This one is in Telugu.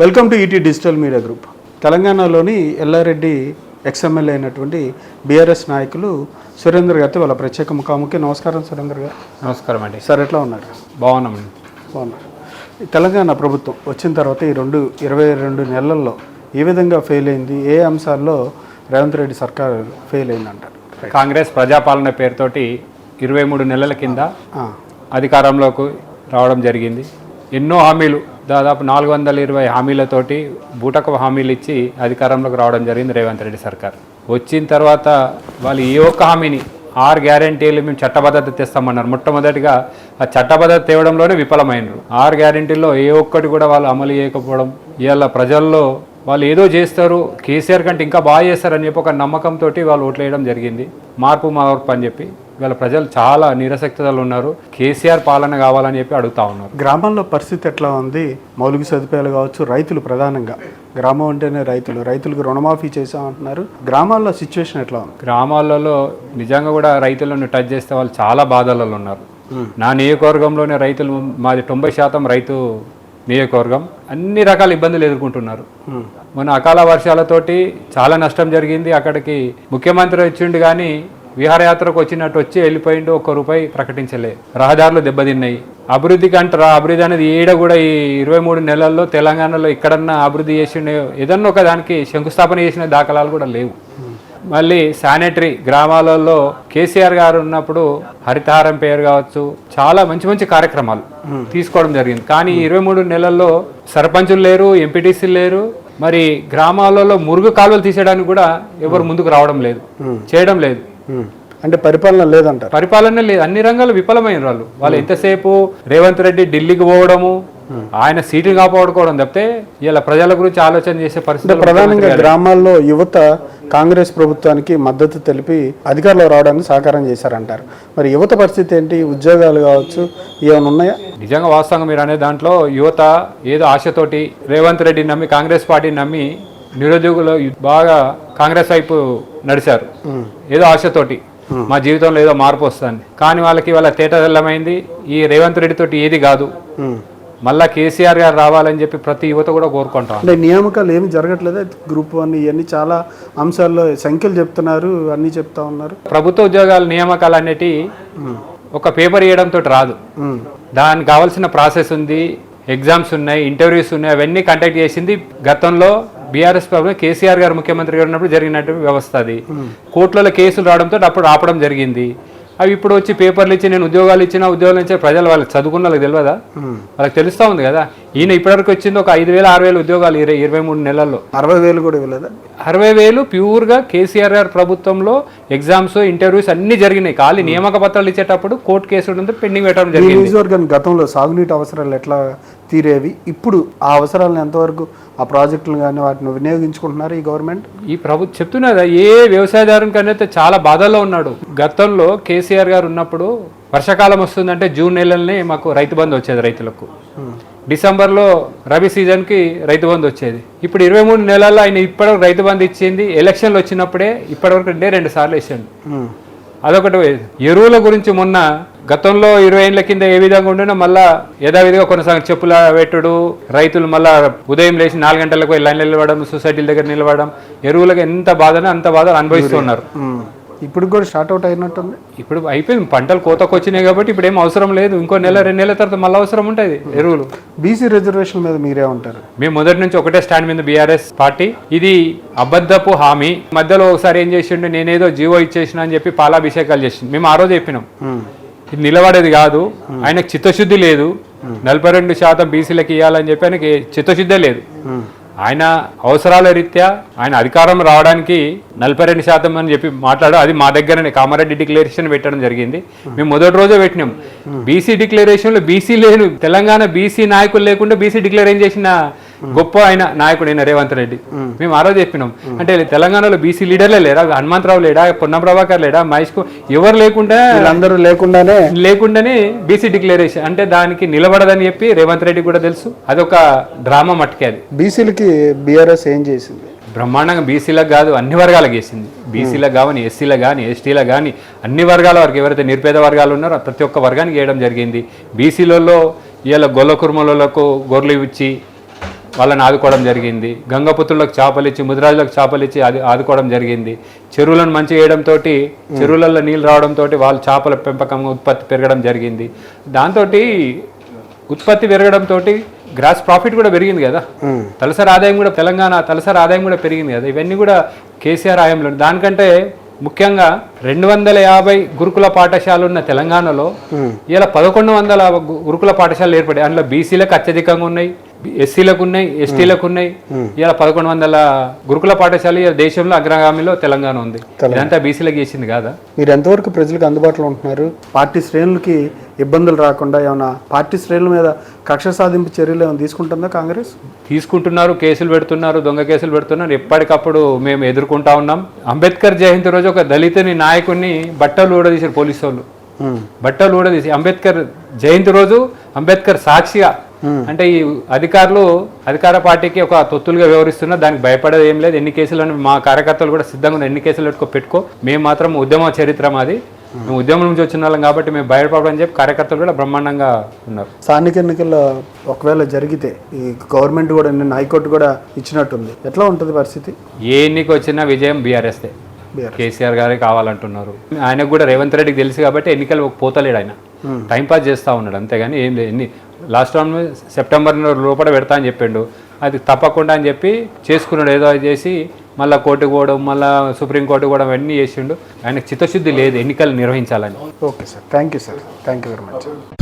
Welcome to ET digital media group తెలంగాణలోని ఎల్లారెడ్డి ఎక్స్ఎమ్మెల్యే అయినటువంటి బీఆర్ఎస్ నాయకులు సురేందర్ గారితో వాళ్ళ ప్రత్యేక ముఖాముఖి. నమస్కారం సురేందర్ గారు. నమస్కారం అండి. సార్ ఎట్లా ఉన్నారు? బాగున్నామండి బాగున్నారు. తెలంగాణ ప్రభుత్వం వచ్చిన తర్వాత ఈ రెండు ఇరవై రెండు నెలల్లో ఏ విధంగా ఫెయిల్ అయింది? ఏ అంశాల్లో రేవంత్ రెడ్డి సర్కార్ ఫెయిల్ అయిందంటారు? కాంగ్రెస్ ప్రజాపాలన పేరుతోటి ఇరవై మూడు నెలల కింద అధికారంలోకి రావడం జరిగింది. ఎన్నో హామీలు దాదాపు నాలుగు వందల ఇరవై హామీలతోటి బూటకు హామీలు ఇచ్చి అధికారంలోకి రావడం జరిగింది రేవంత్ రెడ్డి సర్కార్. వచ్చిన తర్వాత వాళ్ళు ఏ ఒక్క హామీని ఆరు గ్యారంటీలు మేము చట్టబద్ధత తెస్తామన్నారు. మొట్టమొదటిగా ఆ చట్టబద్ధత తేవడంలోనే విఫలమైనరు ఆరు గ్యారంటీల్లో ఏ ఒక్కటి కూడా వాళ్ళు అమలు చేయకపోవడం ఇవాళ ప్రజల్లో వాళ్ళు ఏదో చేస్తారు కేసీఆర్ కంటే ఇంకా బాగా చేస్తారని చెప్పి ఒక నమ్మకంతో వాళ్ళు ఓట్లు వేయడం జరిగింది. మార్పు మార్పు అని చెప్పి ఇవాళ ప్రజలు చాలా నిరసక్తలు ఉన్నారు. కేసీఆర్ పాలన కావాలని చెప్పి అడుగుతా ఉన్నారు. గ్రామాల్లో పరిస్థితి ఎట్లా ఉంది? మౌలిక సదుపాయాలు కావచ్చు రైతులు ప్రధానంగా. గ్రామం అంటేనే రైతులు. రైతులకు రుణమాఫీ చేసామంటున్నారు గ్రామాల్లో సిచ్యువేషన్ ఎట్లా ఉంది? గ్రామాలలో నిజంగా కూడా రైతులను టచ్ చేస్తే వాళ్ళు చాలా బాధలలో ఉన్నారు. నా నియోజకవర్గంలోనే రైతులు మాది తొంభై శాతం రైతు నియోజకవర్గం. అన్ని రకాల ఇబ్బందులు ఎదుర్కొంటున్నారు. మొన్న అకాల వర్షాలతోటి చాలా నష్టం జరిగింది. అక్కడికి ముఖ్యమంత్రి వచ్చిండు కానీ విహారయాత్రకు వచ్చినట్టు వచ్చి వెళ్ళిపోయిండు ఒక్క రూపాయి ప్రకటించలే. రహదారులు దెబ్బతిన్నాయి. అభివృద్ధికి అంటారా అభివృద్ధి అనేది ఏడ కూడా ఈ ఇరవై మూడు నెలల్లో తెలంగాణలో ఎక్కడన్నా అభివృద్ధి చేసిండే ఏదన్నా ఒక దానికి శంకుస్థాపన చేసిన దాఖలాలు కూడా లేవు. మళ్ళీ శానిటరీ గ్రామాలలో కేసీఆర్ గారు ఉన్నప్పుడు హరితహారం పేరు కావచ్చు చాలా మంచి మంచి కార్యక్రమాలు తీసుకోవడం జరిగింది. కానీ ఈ ఇరవై మూడు నెలల్లో సర్పంచులు లేరు ఎంపీటీసీలు లేరు. మరి గ్రామాలలో మురుగు కాలువలు తీసేయడానికి కూడా ఎవరు ముందుకు రావడం లేదు. చేయడం లేదు. అంటే పరిపాలన లేదంటారు. పరిపాలన లేదు. అన్ని రంగాలు విఫలమైన వాళ్ళు. వాళ్ళు ఎంతసేపు రేవంత్ రెడ్డి ఢిల్లీకి పోవడము ఆయన సీట్లు కాపాడుకోవడం తప్పితే ఇలా ప్రజల గురించి ఆలోచన చేసే పరిస్థితి ప్రధానంగా గ్రామాల్లో యువత కాంగ్రెస్ ప్రభుత్వానికి మద్దతు తెలిపి అధికారంలో రావడానికి సహకారం చేశారంటారు. మరి యువత పరిస్థితి ఏంటి? ఉద్యోగాలు కావచ్చు ఏమైనా ఉన్నాయా? నిజంగా వాస్తవంగా మీరు అనే దాంట్లో యువత ఏదో ఆశతోటి రేవంత్ రెడ్డి నమ్మి కాంగ్రెస్ పార్టీని నమ్మి నిరుద్యోగులు బాగా కాంగ్రెస్ వైపు నడిచారు. ఏదో ఆశతోటి. మా జీవితంలో ఏదో మార్పు వస్తుంది. కానీ వాళ్ళకి వాళ్ళ తేట తెల్లమైంది. ఈ రేవంత్ రెడ్డి తోటి ఏది కాదు. మళ్ళా కేసీఆర్ గారు రావాలని చెప్పి ప్రతి యువత కూడా కోరుకుంటాం అంటే నియామకాలు ఏమి జరగట్లేదు? గ్రూప్ వన్ ఇవన్నీ చాలా అంశాల్లో సంఖ్యలు చెప్తున్నారు అన్నీ చెప్తా ఉన్నారు. ప్రభుత్వ ఉద్యోగాల నియామకాలు అనేటి ఒక పేపర్ ఇవ్వడంతో రాదు. దానికి కావాల్సిన ప్రాసెస్ ఉంది ఎగ్జామ్స్ ఉన్నాయి ఇంటర్వ్యూస్ ఉన్నాయి అవన్నీ కండక్ట్ చేసింది గతంలో బీఆర్ఎస్ ప్రభుత్వం కేసీఆర్ గారు ముఖ్యమంత్రి గారు ఉన్నప్పుడు జరిగినట్టు వ్యవస్థ అది. కోర్టులలో కేసులు రావడంతో అప్పుడు ఆపడం జరిగింది. అవి ఇప్పుడు వచ్చి పేపర్లు ఇచ్చి నేను ఉద్యోగాలు ఇచ్చిన ఉద్యోగాలు ఇచ్చే ప్రజలు వాళ్ళకి చదువుకున్న వాళ్ళకి తెలియదా? వాళ్ళకి తెలుస్తూ ఉంది కదా. ఈయన ఇప్పటివరకు వచ్చింది ఒక ఐదు వేల ఆరు వేల ఉద్యోగాలు ఇరవై ఇరవై మూడు నెలల్లో. అరవై వేలు కూడా ఇవ్వలేదా? అరవై వేలు ప్యూర్గా కేసీఆర్ గారి ప్రభుత్వంలో ఎగ్జామ్స్ ఇంటర్వ్యూస్ అన్ని జరిగినాయి. ఖాళీ నియామక పత్రాలు ఇచ్చేటప్పుడు కోర్టు కేసు పెండింగ్ పెట్టడం జరిగింది. గతంలో సాగునీటి అవసరాలు ఎట్లా తీరేవి. ఇప్పుడు ఆ అవసరాలను ఎంతవరకు ఆ ప్రాజెక్టులు కానీ వాటిని వినియోగించుకుంటున్నారు ఈ గవర్నమెంట్? ఈ ప్రభుత్వం చెప్తున్నదా ఏ వ్యవసాయదారుని కన్నా చాలా బాధల్లో ఉన్నాడు. గతంలో కేసీఆర్ గారు ఉన్నప్పుడు వర్షాకాలం వస్తుందంటే జూన్ నెలలనే మాకు రైతు బంధు వచ్చేది రైతులకు. డిసెంబర్లో రబీ సీజన్కి రైతు బంధు వచ్చేది. ఇప్పుడు ఇరవై మూడు నెలల్లో ఆయన ఇప్పటివరకు రైతు బంధు ఇచ్చింది ఎలక్షన్లు వచ్చినప్పుడే ఇప్పటివరకు రెండే రెండు సార్లు వేసాడు. అదొకటి ఎరువుల గురించి మొన్న గతంలో ఇరవై ఏళ్ళ కింద ఏ విధంగా ఉండినా మళ్ళా యథావిధిగా కొనసాగ చెప్పుల పెట్టుడు రైతులు మళ్ళా ఉదయం లేచి నాలుగు గంటలకు పోయి లైన్ నిలవడం సొసైటీల దగ్గర నిలవడం ఎరువులకు ఎంత బాధనో అంత బాధలు అనుభవిస్తున్నారు ఇప్పుడు కూడా స్టార్ట్ అవుట్ అయినట్టుంది. ఇప్పుడు అయిపోయింది. పంటలు కోతకు వచ్చినాయి కాబట్టి ఇప్పుడు ఏం అవసరం లేదు. ఇంకో నెల రెండు నెలల తర్వాత మళ్ళీ అవసరం ఉంటుంది ఎరువులు. బీసీ రిజర్వేషన్ మీద మీరే ఉంటారు. మేము మొదటి నుంచి ఒకటే స్టాండ్ మీద బీఆర్ఎస్ పార్టీ. ఇది అబద్ధపు హామీ. మధ్యలో ఒకసారి ఏం చేసిండు నేనేదో జీవో ఇచ్చేసిన అని చెప్పి పాలాభిషేకాలు చేసిండు. మేము ఆ రోజు చెప్పినాం. ఇది నిలబడేది కాదు. ఆయనకు చిత్తశుద్ధి లేదు. నలభై రెండు శాతం బీసీలకు ఇవ్వాలని చెప్పి ఆయనకి చిత్తశుద్ధే లేదు. ఆయన అవసరాల రీత్యా ఆయన అధికారం రావడానికి నలభై రెండు శాతం అని చెప్పి మాట్లాడు అది మా దగ్గరనే కామారెడ్డి డిక్లరేషన్ పెట్టడం జరిగింది. మేము మొదటి రోజే పెట్టినాం. బీసీ డిక్లరేషన్లో బీసీ లేను తెలంగాణ బీసీ నాయకులు లేకుండా బీసీ డిక్లరేషన్ చేసిన గొప్ప ఆయన నాయకుడు అయిన రేవంత్ రెడ్డి. మేము. ఆ రోజు చెప్పినాం. అంటే తెలంగాణలో బీసీ లీడర్లే లేరా? హనుమంతరావు లేడా? పొన్నం ప్రభాకర్ లేడా? మహేష్ కు- ఎవరు లేకుండా వీళ్ళందరూ లేకుండానే లేకుండానే బీసీ డిక్లరేషన్. అంటే దానికి నిలబడదని చెప్పి రేవంత్ రెడ్డి కూడా తెలుసు. అదొక డ్రామా మట్టుకే అది. బీసీలకి బీఆర్ఎస్ ఏం చేసింది? బ్రహ్మాండంగా బీసీలకు కాదు అన్ని వర్గాలకు వేసింది బీసీలకు కావని ఎస్సీలకు కానీ ఎస్టీలకు కానీ అన్ని వర్గాల వారికి ఎవరైతే నిరుపేద వర్గాలు ఉన్నారో ప్రతి ఒక్క వర్గానికి వేయడం జరిగింది. బీసీలలో ఇవాళ గొల్ల కుర్మలకు గొర్రెలు ఇచ్చి వాళ్ళని ఆదుకోవడం జరిగింది. గంగపుత్రులకు చేపలు ఇచ్చి ముదిరాజులకు చేపలు ఇచ్చి అది ఆదుకోవడం జరిగింది. చెరువులను మంచి చేయడంతో చెరువులలో నీళ్ళు రావడంతో వాళ్ళు చేపల పెంపకం ఉత్పత్తి పెరగడం జరిగింది. దాంతో ఉత్పత్తి పెరగడంతో గ్రాస్ ప్రాఫిట్ కూడా పెరిగింది కదా. తలసరి ఆదాయం కూడా తెలంగాణ తలసరి ఆదాయం కూడా పెరిగింది కదా. ఇవన్నీ కూడా కేసీఆర్ ఆయంలో దానికంటే ముఖ్యంగా రెండు వందల యాభై గురుకుల పాఠశాలలు ఉన్న తెలంగాణలో ఇలా పదకొండు వందల గురుకుల పాఠశాలలు ఏర్పడాయి అందులో బీసీలకు అత్యధికంగా ఉన్నాయి. ఎస్సీలకు ఉన్నాయి ఎస్టీలకు ఉన్నాయి ఇలా పదకొండు వందల గురుకుల పాఠశాల ఇలా దేశంలో అగ్రగామిలో తెలంగాణ ఉంది. ఇదంతా బీసీలకు చేసింది కాదా? మీరు ఎంతవరకు ప్రజలకు అందుబాటులో ఉంటున్నారు? పార్టీ శ్రేణులకి ఇబ్బందులు రాకుండా ఏమైనా పార్టీ శ్రేణుల మీద కక్ష సాధింపు చర్యలు ఏమైనా తీసుకుంటుందా కాంగ్రెస్? తీసుకుంటున్నారు కేసులు పెడుతున్నారు దొంగ కేసులు పెడుతున్నారు. ఎప్పటికప్పుడు మేము ఎదుర్కొంటా ఉన్నాం. అంబేద్కర్ జయంతి రోజు ఒక దళితుని నాయకుడిని బట్టలు ఊడదీశారు పోలీసు వాళ్ళు. బట్టలు ఊడదీసి అంబేద్కర్ జయంతి రోజు అంబేద్కర్ సాక్షిగా అంటే ఈ అధికారులు అధికార పార్టీకి ఒక తొత్తులుగా వ్యవహరిస్తున్నారు దానికి భయపడేది ఏం లేదు. ఎన్ని కేసులను మా కార్యకర్తలు కూడా సిద్ధంగా. ఎన్ని కేసులు పెట్టుకో పెట్టుకో. మేము మాత్రం ఉద్యమ చరిత్ర మాది. మేము ఉద్యమం నుంచి వచ్చిన వాళ్ళం కాబట్టి మేము భయపడని చెప్పి కార్యకర్తలు కూడా బ్రహ్మాండంగా ఉన్నారు. స్థానిక ఎన్నికల్లో ఒకవేళ జరిగితే ఈ గవర్నమెంట్ కూడా నిన్న హైకోర్టు కూడా ఇచ్చినట్టుంది. ఎట్లా ఉంటుంది పరిస్థితి? ఏ ఎన్నిక వచ్చినా విజయం బీఆర్ఎస్దే. BRS. కేసీఆర్ గారే కావాలంటున్నారు. ఆయనకు కూడా రేవంత్ రెడ్డికి తెలుసు కాబట్టి ఎన్నికలు పోతలేడు ఆయన. టైం పాస్ చేస్తూ ఉన్నాడు అంతేగాని ఏం లేదు. ఎన్ని లాస్ట్ టైం సెప్టెంబర్ లోపల పెడతా అని చెప్పిండు. అది తప్పకుండా అని చెప్పి చేసుకున్నాడు. ఏదో అది చేసి మళ్ళీ కోర్టుకు పోవడం మళ్ళీ సుప్రీంకోర్టు కూడా అవన్నీ చేసిండు. ఆయనకు చిత్తశుద్ధి లేదు ఎన్నికలు నిర్వహించాలని. Okay sir. Thank you sir. Thank you very much.